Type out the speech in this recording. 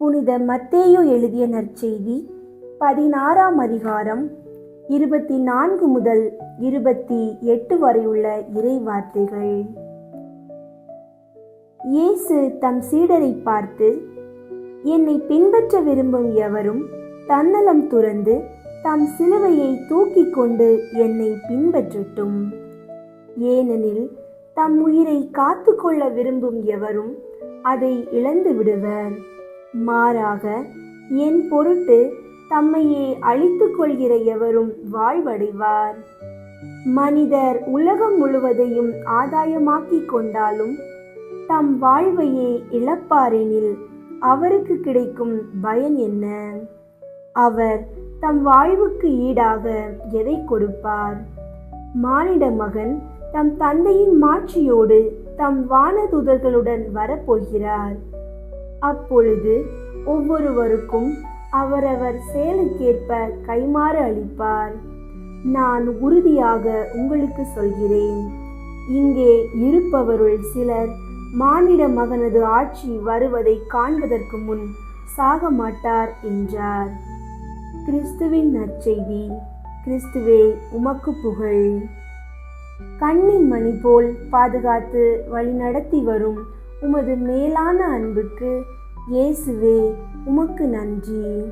புனித மத்தேயு எழுதிய நற்செய்தி பதினாறாம் அதிகாரம் இருபத்தி நான்கு முதல் இருபத்தி எட்டு வரையுள்ள இறை வார்த்தைகள் இயேசு தம் சீடரை பார்த்து என்னை பின்பற்ற விரும்பும் எவரும் தன்னலம் துறந்து தம் சிலுவையை தூக்கிக் கொண்டு என்னை பின்பற்றட்டும். ஏனெனில் தம் உயிரை காத்துக்கொள்ள விரும்பும் எவரும் அதை இழந்து விடுவர் மாறாக என் பொருட்டு தம்மையே அழித்துக் கொள்கிற எவரும் வாழ்வடைவார். மனிதர் உலகம் முழுவதையும் ஆதாயமாக்கிக் கொண்டாலும் தம் வாழ்வையே இழப்பாரெனில் அவருக்கு கிடைக்கும் பயன் என்ன? அவர் தம் வாழ்வுக்கு ஈடாக எதை கொடுப்பார்? மானிட மகன் தம் தந்தையின் மாட்சியோடு தம் வானதுதர்களுடன் வரப்போகிறார். அப்பொழுது ஒவ்வொருவருக்கும் அவரவர் செயலுக்கேற்ப கைமாறு அளிப்பார். நான் உறுதியாக உங்களுக்கு சொல்கிறேன். இங்கே இருப்பவருள் சிலர் மானிட மகனது ஆட்சி வருவதை காண்பதற்கு முன் சாக மாட்டார் என்றார். கிறிஸ்துவின் நற்செய்தி. கிறிஸ்துவே உமக்கு புகழ். கண்ணின் மணி போல் பாதுகாத்து வழிநடத்தி வரும் உமது மேலான அன்புக்கு இயேசுவே உமக்கு நன்றி.